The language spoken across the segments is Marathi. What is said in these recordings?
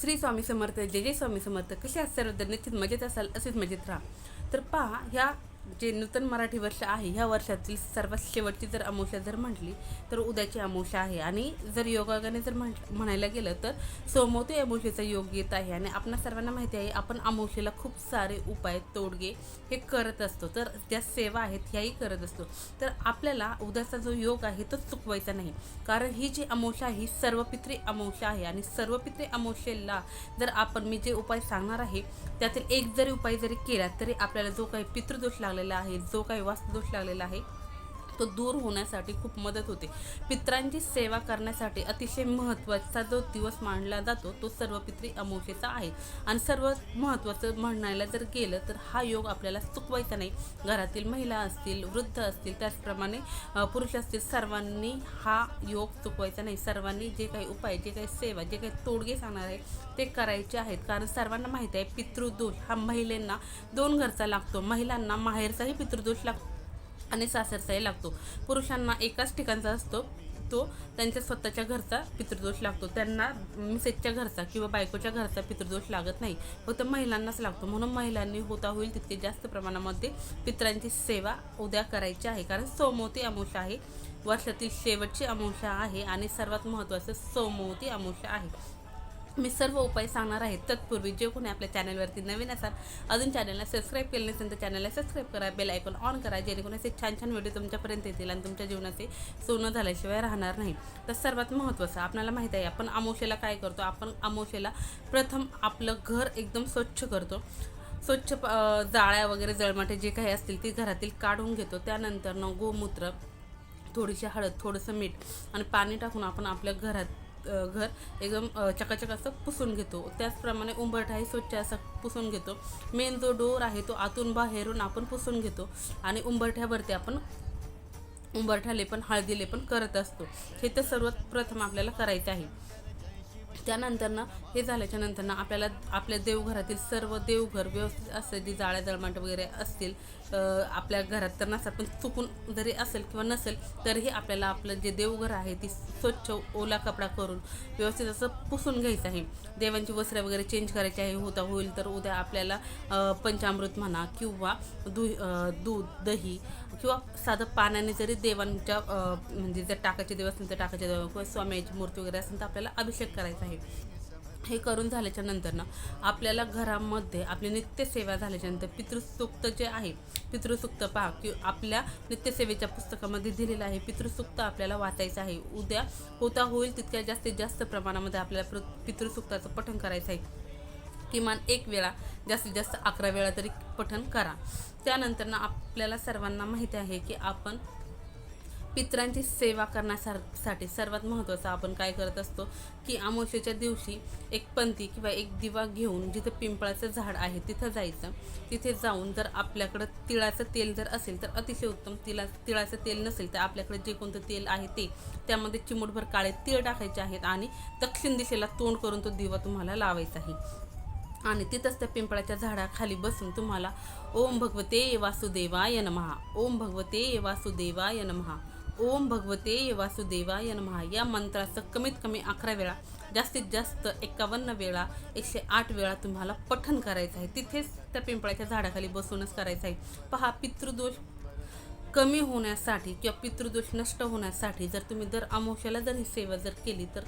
श्री स्वामी समर्थ जय जय स्वामी समर्थ कसे असतात? सर्वजण निश्चित मजेत असाल असेच मजेत राहा. तर पहा ह्या जे नूतन मराठी वर्ष आहे ह्या वर्षातील सर्वात शेवटची जर अमावस्या जर म्हटली तर उद्याची अमावस्या आहे. आणि जर योगाने जर म्हण म्हणायला गेलं तर सोमवती अमावस्येचा योग येत आहे. आणि आपणा सर्वांना माहिती आहे आपण अमावस्येला खूप सारे उपाय तोडगे हे करत असतो. तर ज्या सेवा आहेत ह्याही करत असतो. तर आपल्याला उद्याचा जो योग आहे तो चुकवायचा नाही. कारण ही जी अमावस्या आहे ही सर्वपित्री अमावस्या आहे. आणि सर्वपित्री अमावस्येला जर आपण मी जे उपाय सांगणार आहे त्यातील एक जरी उपाय जरी केला तरी आपल्याला जो काही पितृदोष लागलेला आहे जो काही वास्तुदोष लागलेला आहे तो दूर होण्यासाठी खूप मदत होते. पित्रांची सेवा करण्यासाठी अतिशय महत्त्वाचा जो दिवस मानला जातो तो सर्व पित्री अमोशेचा आहे. आणि सर्व महत्त्वाचं म्हणायला जर गेलं तर हा योग आपल्याला चुकवायचा नाही. घरातील महिला असतील वृद्ध असतील त्याचप्रमाणे पुरुष असतील सर्वांनी हा योग चुकवायचा नाही. सर्वांनी जे काही उपाय जे काही सेवा जे काही तोडगे सांगणार आहे ते करायचे आहेत. कारण सर्वांना माहिती आहे पितृदोष हा महिलांना दोन घरचा लागतो. महिलांना माहेरचाही पितृदोष लागतो. आणि सासरचाही लागतो. पुरुषांना एकाच ठिकाणचा असतो तो त्यांच्या स्वतःच्या घरचा पितृदोष लागतो. त्यांना मिसेजच्या घरचा किंवा बायकोच्या घरचा पितृदोष लागत नाही. फक्त महिलांनाच लागतो. म्हणून महिलांनी होता होईल तितके जास्त प्रमाणामध्ये पित्रांची सेवा उद्या करायची आहे. कारण सोमवती अमावस्या आहे. वर्षातील शेवटची अमावस्या आहे आणि सर्वात महत्त्वाचं सोमवती अमावस्या आहे. मी सर्व उपाय सांगणार आहे तत्पूर्वी. जे कोणी आपल्या चॅनलवरती नवीन असाल अजून चॅनलला सबस्क्राईब केलं नसेल तर चॅनलला सबस्क्राईब करा. बेल आयकॉन ऑन करा जेणेकरून असे छान छान व्हिडिओ तुमच्यापर्यंत येतील आणि तुमच्या जीवनाचे सोनं झाल्याशिवाय राहणार नाही. तर सर्वात महत्त्वाचं आपल्याला माहीत आहे आपण अमावशेला काय करतो? आपण अमावशेला प्रथम आपलं घर एकदम स्वच्छ करतो. स्वच्छ जाळ्या वगैरे जळमाटे जे काही असतील ते घरातील काढून घेतो. त्यानंतर न गोमूत्र थोडीशी हळद थोडंसं मीठ आणि पाणी टाकून आपण आपल्या घरात घर एकदम चकाचक असं पुसून घेतो. त्याचप्रमाणे उंबरठाही स्वच्छ असं पुसून घेतो. मेन जो डोर आहे तो आतून बाहेरून आपण पुसून घेतो. आणि उंबरठ्यावरती आपण उंबरठ्याले पण हळदीले पण करत असतो. हे तर सर्वात प्रथम आपल्याला करायचं आहे. त्यानंतर ना हे झाल्याच्यानंतर ना आपल्याला आपल्या देवघरातील सर्व देवघर व्यवस्थित असं जी जाळ्या जळमाट वगैरे असतील आपल्या घरात तर नसतात पण चुकून जरी असेल किंवा नसेल तरीही आपल्याला आपलं जे देवघर आहे ती स्वच्छ ओला कपडा करून व्यवस्थित असं पुसून घ्यायचं आहे. देवांची वस्त्रे वगैरे चेंज करायची आहे होता होईल तर उद्या आपल्याला पंचामृत म्हणा किंवा दु दूध दही किंवा साधं पाण्याने जरी देवांच्या म्हणजे जर टाकाचे देव असतील तर टाकाचे देव किंवा स्वामीची मूर्ती वगैरे असेल तर आपल्याला अभिषेक करायचा आहे. हे करून झाल्याच्यानंतर ना आपल्याला घरामध्ये आपली नित्यसेवा झाल्याच्यानंतर पितृसूक्त जे आहे पितृसूक्त पहा की आपल्या नित्यसेवेच्या पुस्तकामध्ये दिलेलं आहे पितृसूक्त आपल्याला वाचायचं आहे. उद्या होता होईल तितक्या जास्तीत जास्त प्रमाणामध्ये आपल्याला प्र- पितृसूक्ताचं पठण करायचं आहे. किमान एक वेळा जास्तीत जास्त अकरा वेळा तरी पठण करा. त्यानंतर ना आपल्याला सर्वांना माहिती आहे की आपण पित्रांची सेवा करण्यासाठी सर्वात महत्त्वाचं आपण काय करत असतो की अमावस्येच्या दिवशी एक पंथी किंवा एक दिवा घेऊन जिथं पिंपळाचं झाड आहे तिथं जायचं. तिथे जाऊन जर आपल्याकडं तिळाचं तेल जर असेल तर अतिशय उत्तम तिला तिळाचं तेल नसेल तर आपल्याकडे जे कोणतं तेल आहे ते. त्यामध्ये चिमूटभर काळे तीळ टाकायचे आहेत आणि दक्षिण दिशेला तोंड करून तो दिवा तुम्हाला लावायचा आहे. आणि तिथंच त्या पिंपळाच्या झाडाखाली बसून तुम्हाला ओम भगवते वासुदेवाय नमहा ओम भगवते वासुदेवाय नमहा ओम भगवते वासुदेवाय नमहा या मंत्राचं कमीत कमी अकरा वेळा जास्तीत जास्त एकावन्न वेळा एकशे आठ वेळा तुम्हाला पठन करायचं आहे. तिथेच त्या पिंपळाच्या झाडाखाली बसूनच करायचं आहे. पहा पितृदोष कमी होण्यासाठी किंवा पितृदोष नष्ट होण्यासाठी जर तुम्ही दर अमावस्याला जर ही सेवा जर केली तर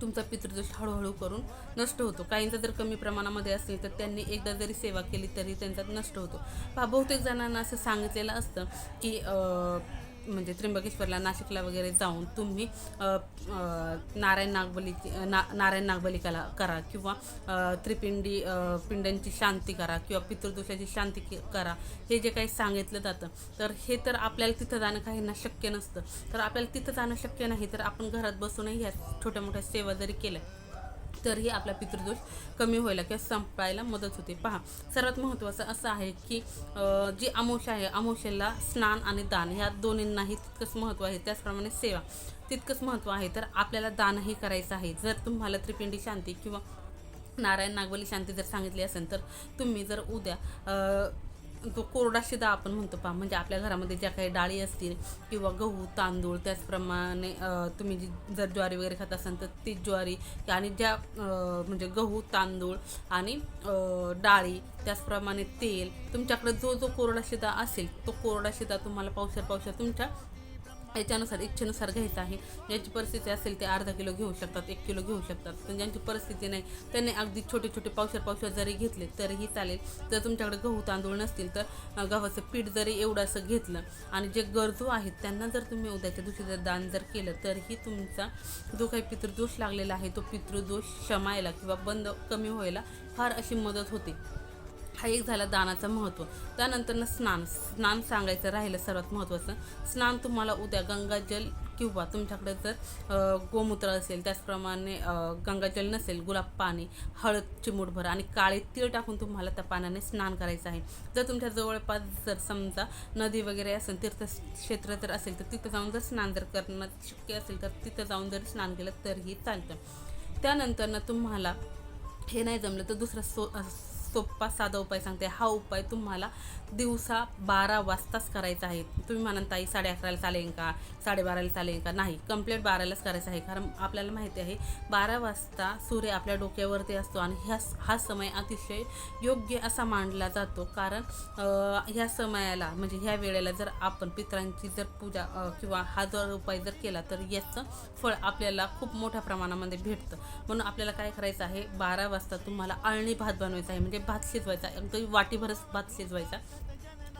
तुमचा पितृदोष हळूहळू करून नष्ट होतो. काहींचा जर कमी प्रमाणामध्ये असेल तर त्यांनी एकदा जरी सेवा केली तरी त्यांचा नष्ट होतो. पहा बहुतेक जणांना असं सांगितलेलं असतं की म्हणजे त्र्यंबकेश्वरला नाशिकला वगैरे जाऊन तुम्ही नारायण नागबली ना नारायण नागबलिकाला करा किंवा त्रिपिंडी पिंड्यांची पिंडांची शांती करा किंवा पितृदोषाची शांती करा. हे जे काही सांगितलं जातं तर हे तर आपल्याला तिथं जाणं काहींना शक्य नसतं. तर आपल्याला तिथं जाणं शक्य नाही तर आपण घरात बसूनही ह्या छोट्या मोठ्या सेवा जरी केल्या तरीही आपला पितृदोष कमी व्हायला किंवा संपायला मदत होते. पहा सर्वात महत्त्वाचं असं आहे की जी अमोशा आहे अमावस्येला स्नान आणि दान ह्या दोन्हींनाही तितकंच महत्त्व आहे. त्याचप्रमाणे सेवा तितकंच महत्त्व आहे. तर आपल्याला दानही करायचं आहे. जर तुम्हाला त्रिपिंडी शांती किंवा नारायण नागवली शांती जर सांगितली असेल तर तुम्ही जर उद्या जो कोरडा शिदा आपण म्हणतो पहा म्हणजे आपल्या घरामध्ये ज्या काही डाळी असतील किंवा गहू तांदूळ त्याचप्रमाणे तुम्ही जी जर ज्वारी वगैरे खात असाल तर ती ज्वारी आणि ज्या म्हणजे गहू तांदूळ आणि डाळी त्याचप्रमाणे तेल तुमच्याकडे जो जो कोरडा शिदा असेल तो कोरडा शिदा तुम्हाला पावसाळ पावसाळ तुमच्या याच्यानुसार इच्छेनुसार घ्यायचं आहे. ज्यांची परिस्थिती असेल ते अर्धा किलो घेऊ शकतात एक किलो घेऊ शकतात. पण ज्यांची परिस्थिती नाही त्यांनी अगदी छोटे छोटे पावसाळ पावसाळ जरी घेतले तरीही चालेल. जर तुमच्याकडे गहू तांदूळ नसतील तर गव्हाचं पीठ जरी एवढं असं घेतलं आणि जे गरजू आहेत त्यांना जर तुम्ही उद्याच्या दिवशी जर दान जर केलं तरीही तुमचा जो काही पितृदोष लागलेला आहे तो पितृदोष क्षमायला किंवा बंद कमी व्हायला फार अशी मदत होते. हा एक झाला दानाचं महत्त्व. त्यानंतरनं स्नान स्नान सांगायचं राहिलं सर्वात महत्त्वाचं. स्नान तुम्हाला उद्या गंगाजल किंवा तुमच्याकडे जर गोमूत्र असेल त्याचप्रमाणे गंगाजल नसेल गुलाब पाणी हळद चिमूटभर आणि काळे तीळ टाकून तुम्हाला त्या पाण्याने स्नान करायचं आहे. जर तुमच्या जवळपास जर समजा नदी वगैरे असेल तीर्थक्षेत्र जर असेल तर तिथं जाऊन जर स्नान जर करणं शक्य असेल तर तिथं जाऊन जर स्नान केलं तरीही चालतं. त्यानंतरनं तुम्हाला हे नाही जमलं तर दुसरं सो सोप्पा साधा उपाय सांगते. हा उपाय तुम्हाला दिवसा बारा वाजताच करायचा आहे. तुम्ही म्हणाल ताई साडे अकराला चालेल का? साडेबाराला चालेल का? नाही कंप्लेंट बारालाच करायचं आहे. कारण आपल्याला माहिती आहे बारा वाजता सूर्य आपल्या डोक्यावरती असतो आणि ह्या हा समय अतिशय योग्य असा मांडला जातो. कारण ह्या समयाला म्हणजे ह्या वेळेला जर आपण पितरांची जर पूजा किंवा हा जर उपाय जर केला तर याचं फळ आपल्याला खूप मोठ्या प्रमाणामध्ये भेटतं. म्हणून आपल्याला काय करायचं आहे बारा वाजता तुम्हाला अळणी भात बनवायचा आहे. म्हणजे भात शिजवायचा. अगदी वाटीभरच भात शिजवायचा.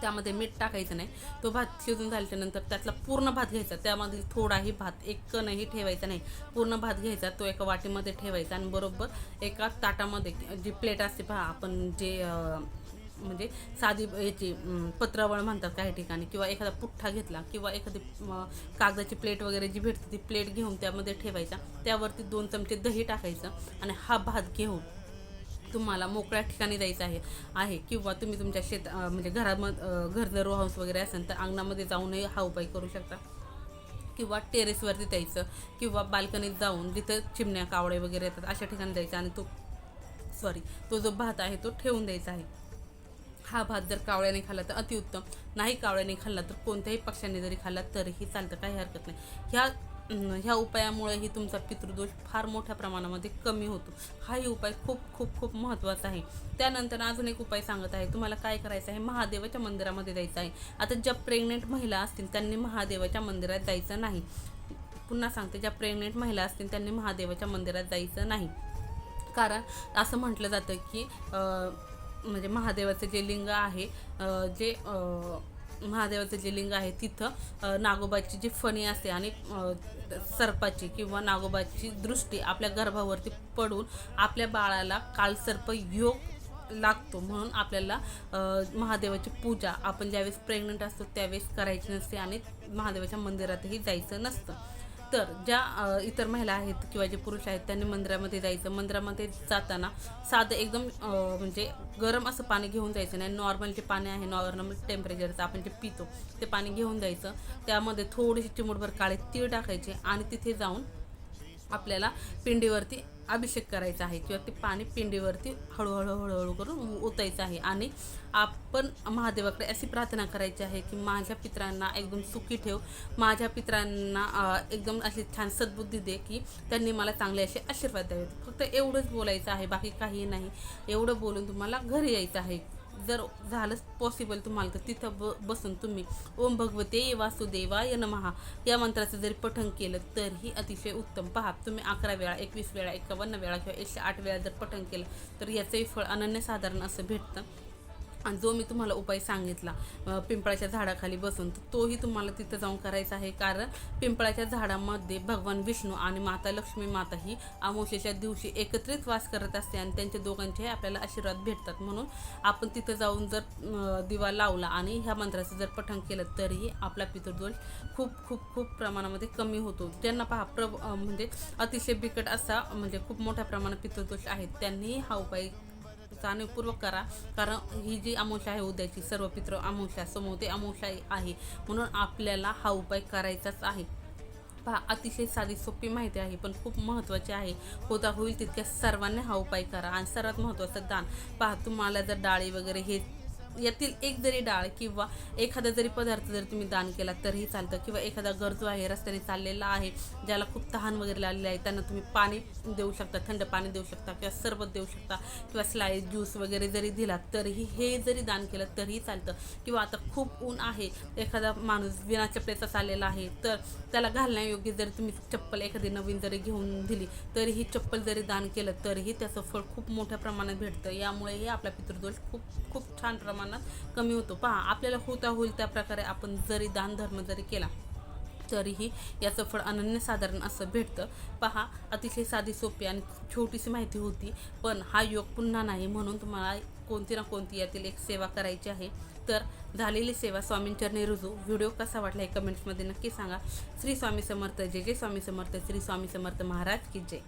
त्यामध्ये मीठ टाकायचं नाही. तो भात शिजून झाल्याच्यानंतर त्यातला पूर्ण भात घ्यायचा. त्यामध्ये थोडाही भात एक कणही ठेवायचा नाही. पूर्ण भात घ्यायचा. तो एका वाटीमध्ये ठेवायचा आणि बरोबर एका ताटामध्ये जी प्लेट असते पहा आपण जे म्हणजे साधी याची पत्रावळ म्हणतात काही ठिकाणी किंवा एखादा पुठ्ठा घेतला किंवा एखादी कागदाची प्लेट वगैरे जी भेटते ती प्लेट घेऊन त्यामध्ये ठेवायचा. त्यावरती दोन चमचे दही टाकायचं आणि हा भात घेऊन तुम्हाला मोकळ्या ठिकाणी जायचं आहे आहे किंवा तुम्ही तुमच्या शेत म्हणजे घराम घर जर हाऊस वगैरे असेल तर अंगणामध्ये जाऊनही हा उपाय करू शकता. किंवा टेरेसवरती द्यायचं किंवा बाल्कनीत जाऊन जिथं चिमण्या कावळे वगैरे येतात अशा ठिकाणी जायचं आणि तो सॉरी तो जो भात आहे तो ठेवून द्यायचा आहे. हा भात जर कावळ्याने खाल्ला तर अतिउत्तम. नाही कावळ्याने खाल्ला तर कोणत्याही पक्ष्याने जरी खाल्ला तरीही चालतं काही हरकत नाही. ह्या ह्या उपायामुळेही तुमचा पितृदोष फार मोठ्या प्रमाणामध्ये कमी होतो. हाही उपाय खूप खूप खूप महत्त्वाचा आहे. त्यानंतर अजून एक उपाय सांगत आहे. तुम्हाला काय करायचं आहे? महादेवाच्या मंदिरामध्ये जायचं आहे. आता ज्या प्रेग्नेंट महिला असतील त्यांनी महादेवाच्या मंदिरात जायचं नाही. पुन्हा सांगते ज्या प्रेग्नेंट महिला असतील त्यांनी महादेवाच्या मंदिरात जायचं नाही. कारण असं म्हटलं जातं की म्हणजे महादेवाचं जे लिंग आहे जे महादेवाचं जे लिंग आहे तिथं नागोबाची जी फणी असते आणि सर्पाची किंवा नागोबाची दृष्टी आपल्या गर्भावरती पडून आपल्या बाळाला कालसर्प योग लागतो म्हणून आपल्याला महादेवाची पूजा आपण ज्यावेळेस प्रेग्नंट असतो त्यावेळेस करायची नसते आणि महादेवाच्या मंदिरातही जायचं नसतं. तर ज्या इतर महिला आहेत किंवा जे पुरुष आहेत त्यांनी मंदिरामध्ये जायचं. मंदिरामध्ये जाताना साधं एकदम म्हणजे गरम असं पाणी घेऊन जायचं नाही. नॉर्मल जे पाणी आहे नॉर्मल टेम्परेचरचं आपण जे पितो ते पाणी घेऊन जायचं. त्यामध्ये थोडीशी चिमूटभर काळे तीळ टाकायचे आणि तिथे जाऊन आपल्याला पिंडीवरती अभिषेक करायचा आहे किंवा ते पाणी पिंडीवरती हळूहळू हळूहळू करून ओतायचं आहे. आणि आपण महादेवाकडे अशी प्रार्थना करायची आहे की माझ्या पित्रांना एकदम सुखी ठेव. माझ्या पित्रांना एकदम अशी छान सद्बुद्धी दे की त्यांनी मला चांगले असे आशीर्वाद द्यावेत. फक्त एवढंच बोलायचं आहे बाकी काही नाही. एवढं बोलून तुम्हाला घरी यायचं आहे. जर झालंच पॉसिबल तुम्हाला तर तिथं ब बसून तुम्ही. ओम भगवते वासुदेवाय नमहा. या मंत्राचं जरी पठण केलं तरीही अतिशय उत्तम. पहा तुम्ही अकरा वेळा एकवीस वेळा एकावन्न वेळा किंवा एकशे आठ वेळा जर पठण केलं तर याचंही फळ अनन्यसाधारण असं भेटतं. आणि जो मी तुम्हाला उपाय सांगितला पिंपळाच्या झाडाखाली बसून तर तोही तुम्हाला तिथं जाऊन करायचा आहे. कारण पिंपळाच्या झाडामध्ये भगवान विष्णू आणि माता लक्ष्मी माता ही अमावशेच्या दिवशी एकत्रित वास करत असते आणि त्यांच्या दोघांचेही आपल्याला आशीर्वाद भेटतात. म्हणून आपण तिथं जाऊन जर दिवा लावला आणि ह्या मंत्राचं जर पठण केलं तरीही आपला पितृदोष खूप खूप खूप प्रमाणामध्ये कमी होतो. ज्यांना पहा प्र म्हणजे अतिशय बिकट असा म्हणजे खूप मोठ्या प्रमाणात पितृदोष आहेत त्यांनी हा उपाय जाणीवपूर्वक करा. कारण ही जी अमावस्या आहे उद्याची सर्व पित्र अमावस्या समोते अमावस्या आहे. म्हणून आपल्याला हा उपाय करायचाच आहे. पहा अतिशय साधी सोपी माहिती आहे पण खूप महत्त्वाची आहे. होता होईल तितक्या सर्वांनी हा उपाय करा. आणि सर्वात महत्त्वाचं दान. पहा तुम्हाला जर डाळी वगैरे हे यातील एक जरी डाळ किंवा एखादा जरी पदार्थ जरी तुम्ही दान केला तरीही चालतं. किंवा एखादा गरजू आहे रस्त्याने चाललेला आहे ज्याला खूप तहान वगैरे लागलेली आहे त्यांना तुम्ही पाणी देऊ शकता थंड पाणी देऊ शकता किंवा सरबत देऊ शकता किंवा स्लाईस ज्यूस वगैरे जरी दिला तरीही हे जरी दान केलं तरीही चालतं. किंवा आता खूप ऊन आहे एखादा माणूस विना चपलेचा चाललेला आहे तर त्याला घालण्यायोग्य जरी तुम्ही चप्पल एखादी नवीन जरी घेऊन दिली तरीही चप्पल जरी दान केलं तरीही त्याचं फळ खूप मोठ्या प्रमाणात भेटतं. यामुळे हे आपला पितृदोष खूप खूप छान प्रमाणात कमी होतो. पहा आपल्याला होता होईल त्या प्रकारे आपण जरी दान धर्म जरी केला तरीही याचं फळ अनन्यसाधारण असं भेटतं. पहा अतिशय साधी सोपी आणि छोटीशी माहिती होती पण हा योग पुन्हा नाही म्हणून तुम्हाला कोणती ना कोणती यातील एक सेवा करायची आहे. तर झालेली सेवा स्वामींचरणी रुजू. व्हिडिओ कसा वाटला हे कमेंट्समध्ये नक्की सांगा. श्री स्वामी समर्थ जय जय स्वामी समर्थ. श्री स्वामी समर्थ महाराज की जय.